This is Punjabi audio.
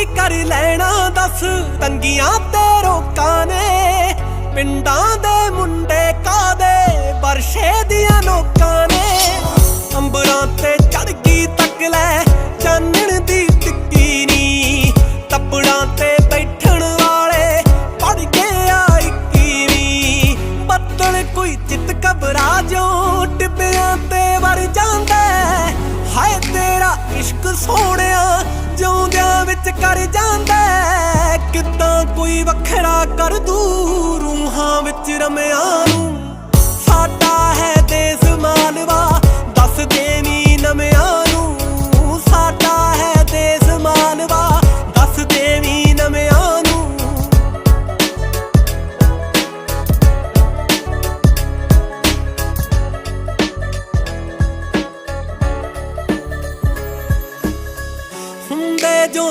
ਕੀ ਕਰ ਲੈਣਾ ਦੱਸ। ਤੰਗੀਆਂ ਤੇ ਰੋਕਾਂ ਨੇ। ਪਿੰਡਾਂ ਦੇ ਮੁੰਡੇ ਕਾਦੇ ਬਰਸ਼ੇ ਦੀਆਂ ਲੋਕਾਂ ਨੇ। ਅੰਬਰਾਂ ਤੇ ਚੜ ਗਈ ਤੱਕ ਲੈ। ਚਾਨਣ ਦੀ ਟਿੱਕੀ ਨੀ। ਤਪੜਾਂ ਤੇ ਬੈਠਣ ਵਾਲੇ ਪੜ ਗਿਆ ਇੱਕੀਵੀਂ ਬੱਦਲ ਕੋਈ ਚਿੱਤ ਘਬਰਾ ਜੋ ਵਿੱਚ ਕਰ ਜਾਂਦਾ ਹੈ। ਕਿੱਦਾਂ ਕੋਈ ਵੱਖਰਾ ਕਰ ਦੂ ਰੂਹਾਂ ਵਿੱਚ ਰਮਿਆ ਨੂੰ